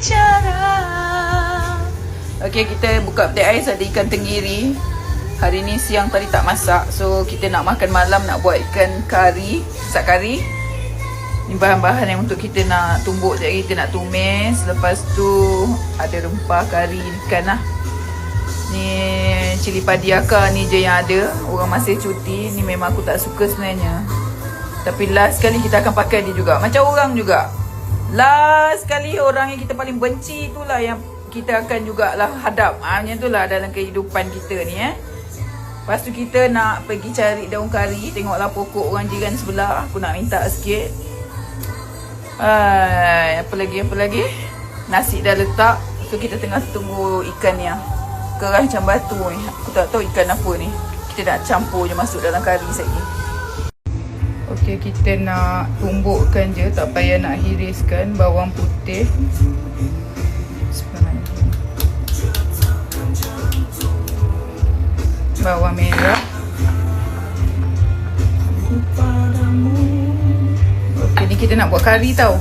bicara. Okay, kita buka peti ais ada ikan tenggiri. Hari ni siang tadi tak masak So, kita nak makan malam nak buat ikan kari Masak kari. Ni bahan-bahan yang untuk kita nak tumbuk sekejap Kita nak tumis. Lepas tu ada rempah kari ikan lah. Ni cili padi akar ni je yang ada. Orang masih cuti. Ni memang aku tak suka sebenarnya. Tapi last kali kita akan pakai dia juga. Macam orang juga Last kali orang yang kita paling benci itulah Yang kita akan jugalah hadap ha, Macam itulah dalam kehidupan kita ni eh Lepas tu kita nak pergi cari daun kari Tengoklah pokok orang jiran sebelah Aku nak minta sikit Hai, apa lagi apa lagi? Nasi dah letak. So kita tengah tunggu ikan ni ah. Kerah macam batu ni. Aku tak tahu ikan apa ni. Kita nak campur je masuk dalam kari sekejap Okey, kita nak tumbukkan je. Tak payah nak hiriskan bawang putih. Bawang merah. Okey, ni kita nak buat kari tau.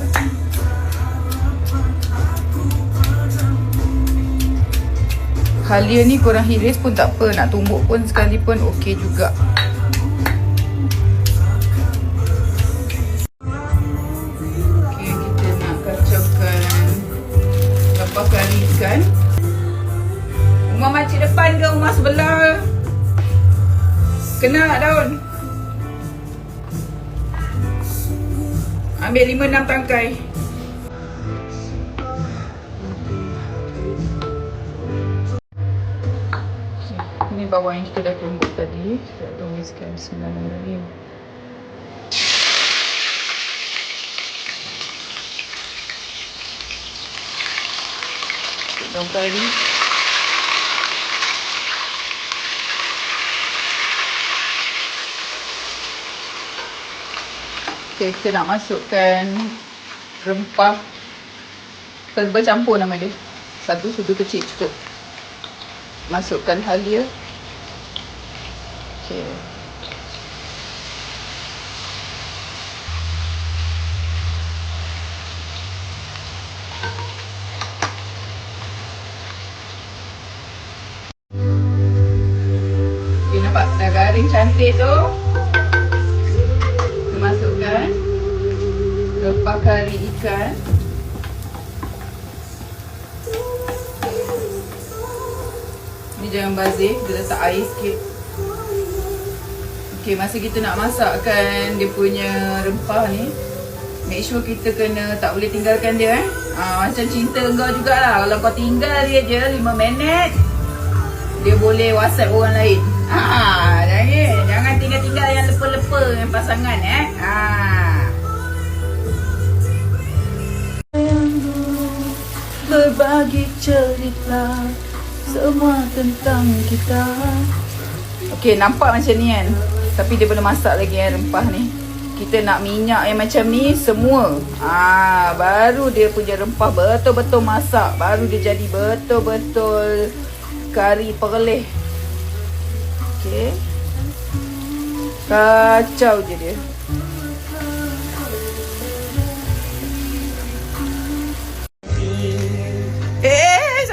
Halia ni korang hiris pun tak apa. Nak tumbuk pun sekali pun okey juga. Depan ke rumah sebelah? Kena daun. Ambil lima enam tangkai. Ini bawang yang kita dah tumbuk tadi. Kita tumiskan Bismillahirrahmanirrahim. Daun kari. Okay, kita nak masukkan rempah ber- bercampur nama dia. Satu sudu kecil cukup. Masukkan halia. Okay. Okay, nampak dah garing cantik tu. Rempah kari ikan. Ni jangan bazir, kita letak air sikit. Okay, masa kita nak masakkan dia punya rempah ni, make sure kita kena tak boleh tinggalkan dia eh. Ah, macam cinta kau jugalah. Kalau kau tinggal dia je 5 minit, dia boleh whatsapp orang lain. Ah, jangan, jangan tinggal-tinggal yang lepa-lepa dengan pasangan eh. Ah. Berbagi cerita semua tentang kita. Okey, nampak macam ni kan. Tapi dia belum masak lagi kan rempah ni. Kita nak minyak yang macam ni semua. Ah, baru dia punya rempah betul-betul masak. Baru dia jadi betul-betul kari perleh. Okey. Kacau je dia.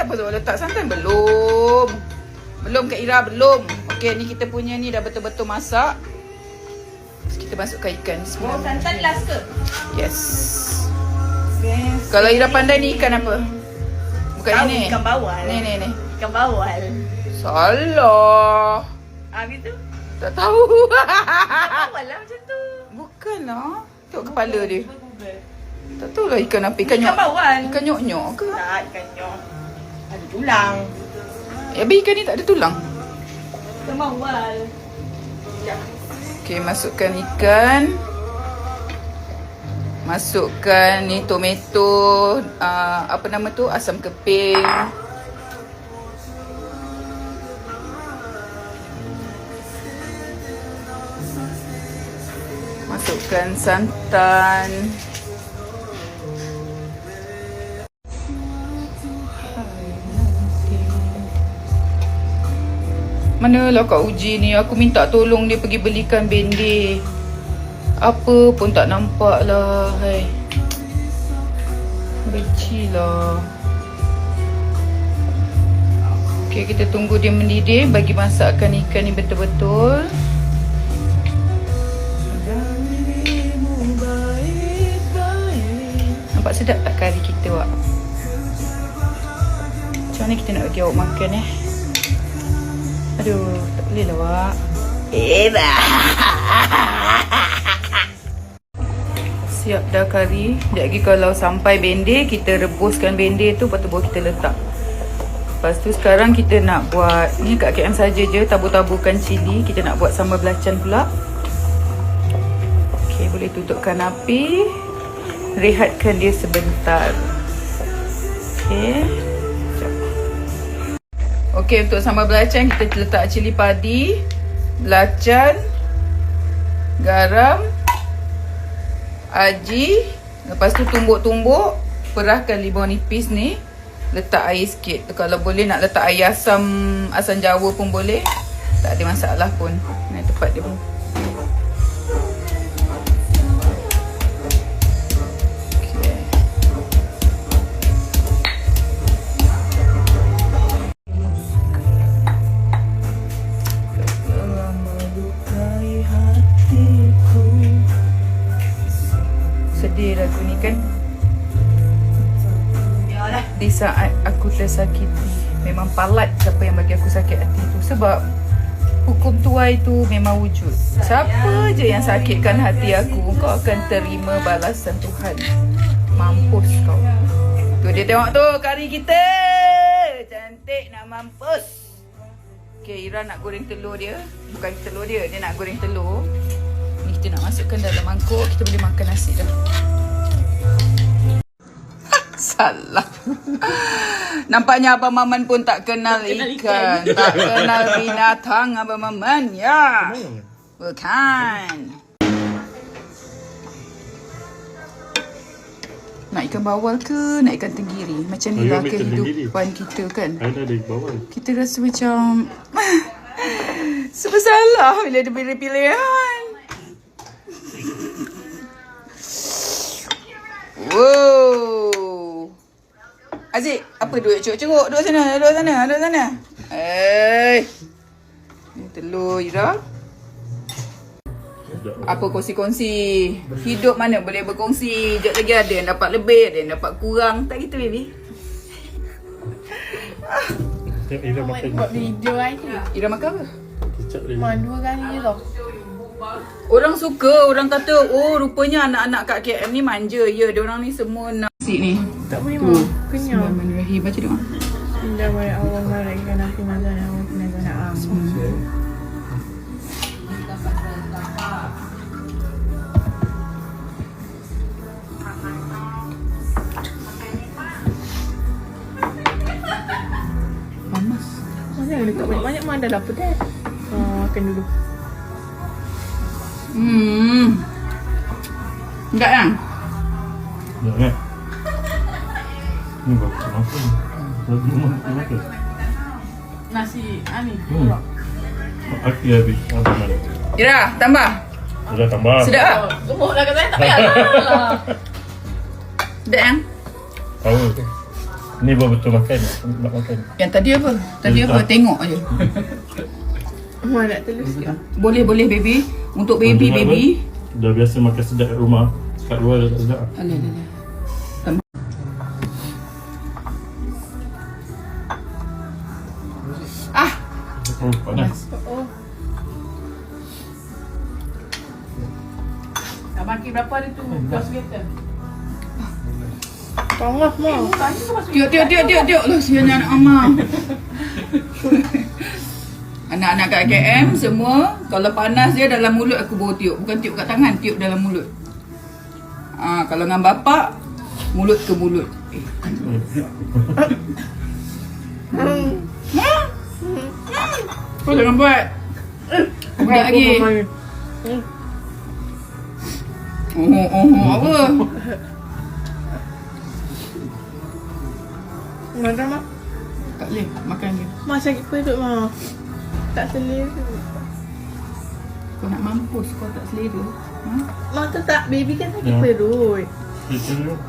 Siapa tu letak santan? Belum. Belum Kak Ira, belum. Okey, ni kita punya ni dah betul-betul masak. Terus kita masukkan ikan. Oh, santan last ke? Yes. Kalau Ira pandai ni ikan apa? Bukan Tahu, ini. ikan bawal. Ni ni ni. Ikan bawal. Salah. Habis tu? Tak tahu. Ikan bawal lah macam tu. Bukan lah. Tengok kepala dia. Tak tahu lah ikan apa. Ikan Ikan nyok. bawal. Ikan nyok-nyok ke? Tak, ikan nyok. Ada tulang. Eh, habis ikan ni tak ada tulang. Ikan bawal. Sekejap. Okey, masukkan ikan. Masukkan ni tomato, uh, apa nama tu? Asam keping. Masukkan santan. Manalah Kak Uji ni Aku minta tolong dia pergi belikan bendik Apa pun tak nampak lah Hai kecil lah. Okay, kita tunggu dia mendidih bagi masakkan ikan ni betul-betul. Nampak sedap tak kari kita, Wak? Macam mana kita nak bagi awak makan, eh? Aduh, tak boleh lah, Wak. Siap dah kari. Sekejap lagi kalau sampai bendir, kita rebuskan bendir tu, lepas tu baru kita letak. Lepas tu sekarang kita nak buat, ni kat KM saja je, tabur-taburkan cili. Kita nak buat sambal belacan pula. Okay, boleh tutupkan api. Rehatkan dia sebentar. Okay. Okay, untuk sambal belacan kita letak cili padi, belacan, garam, aji. Lepas tu tumbuk-tumbuk, perahkan limau nipis ni. Letak air sikit. Kalau boleh nak letak air asam asam jawa pun boleh. Tak ada masalah pun. Ni tempat dia pun. Tersakiti Memang palat siapa yang bagi aku sakit hati tu. Sebab Hukum tuai tu memang wujud. Siapa je yang sakitkan hati aku Kau akan terima balasan Tuhan. Mampus kau. Tu dia tengok tu kari kita. Cantik nak mampus. Okay Ira nak goreng telur dia. Bukan telur dia Dia nak goreng telur. Ni kita nak masukkan dalam mangkuk Kita boleh makan nasi dah Salah. Nampaknya Abang Maman pun tak kenal ikan. Tak kenal binatang Abang Maman. Ya. Bukan. Nak ikan bawal ke? Nak ikan tenggiri? Macam ni lah ikan kehidupan kita kan? Ada di bawah. kita rasa macam Serba salah bila ada pilihan. Wow Aziz, apa duit ceruk-ceruk? Duduk sana, duduk sana, duduk sana Eh Ni telur Ira Apa kongsi-kongsi Hidup mana boleh berkongsi Sekejap lagi ada yang dapat lebih Ada yang dapat kurang Tak gitu baby Ira makan. Buat video aja. Ira makan apa? Kicap dia. Mak dua kali je tau. Orang suka, orang kata, oh rupanya anak-anak kat KM ni manja. Ya, dia orang ni semua nak nasi ni. Tak boleh mak. Kenyang. Bismillahirrahmanirrahim. Baca doa. Bismillahirrahmanirrahim. Panas. Mana yang letak banyak-banyak mana dah lapar dah. Ah, makan dulu. Hmm. Enggak kan? Jangan. Ni bagus makan. Lagi makan makan. Nasi ani. Hmm. Aku habis. Apa mana? Ira, tambah. Sudah tambah. Sedap tak? Gemuk lah kat saya tak payahlah. Sedap kan? Tahu. Ni baru betul makan. Nak makan. Yang tadi apa? Tadi apa? Tengok aje. Mak nak telur sikit. Boleh, boleh baby. Untuk baby, baby. Dah biasa makan sedap kat rumah. Kat luar dah tak sedap. Alah, alah, Oh, panas. Oh. dah makin berapa hari tu? Kos kereta. Tengah mak. Tiuk, tiuk, tiuk, tiuk, tiuk. Lah, sianya anak Amma. Anak-anak kat KM semua, kalau panas dia dalam mulut aku bawa tiup. Bukan tiup kat tangan, tiup dalam mulut. Ah, kalau dengan bapak, mulut ke mulut. Eh. Kau jangan buat. Budak lagi. Oh, oh, oh, apa? Mana mak? Tak boleh makan dia. Mak sakit perut mak. Tak selera. Kau nak mampus kau tak selera. Ha? Mak tu tak baby kan sakit Ya. perut. Itu